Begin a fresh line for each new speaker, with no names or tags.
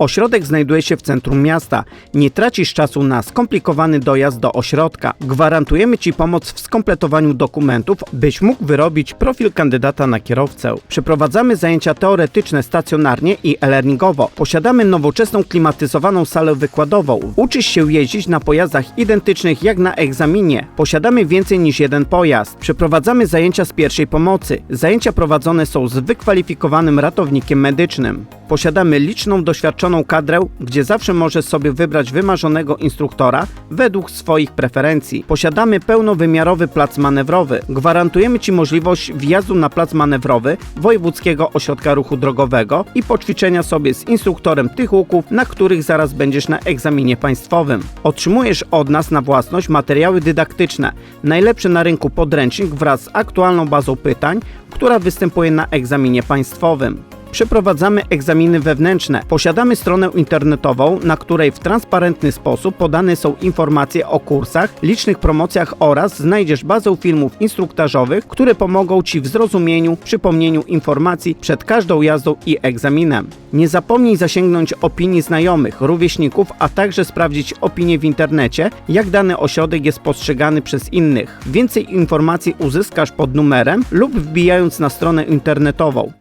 Ośrodek znajduje się w centrum miasta. Nie tracisz czasu na skomplikowany dojazd do ośrodka. Gwarantujemy Ci pomoc w skompletowaniu dokumentów, byś mógł wyrobić profil kandydata na kierowcę. Przeprowadzamy zajęcia teoretyczne stacjonarnie i e-learningowo. Posiadamy nowoczesną klimatyzowaną salę wykładową. Uczysz się jeździć na pojazdach identycznych jak na egzaminie. Posiadamy więcej niż jeden pojazd. Przeprowadzamy zajęcia z pierwszej pomocy. Zajęcia prowadzone są z wykwalifikowanym ratownikiem medycznym. Posiadamy liczną, doświadczoną kadrę, gdzie zawsze możesz sobie wybrać wymarzonego instruktora według swoich preferencji. Posiadamy pełnowymiarowy plac manewrowy. Gwarantujemy Ci możliwość wjazdu na plac manewrowy Wojewódzkiego Ośrodka Ruchu Drogowego i poćwiczenia sobie z instruktorem tych łuków, na których zaraz będziesz na egzaminie państwowym. Otrzymujesz od nas na własność materiały dydaktyczne, najlepszy na rynku podręcznik wraz z aktualną bazą pytań, która występuje na egzaminie państwowym. Przeprowadzamy egzaminy wewnętrzne. Posiadamy stronę internetową, na której w transparentny sposób podane są informacje o kursach, licznych promocjach oraz znajdziesz bazę filmów instruktażowych, które pomogą Ci w zrozumieniu, przypomnieniu informacji przed każdą jazdą i egzaminem. Nie zapomnij zasięgnąć opinii znajomych, rówieśników, a także sprawdzić opinie w internecie, jak dany ośrodek jest postrzegany przez innych. Więcej informacji uzyskasz pod numerem lub wbijając na stronę internetową.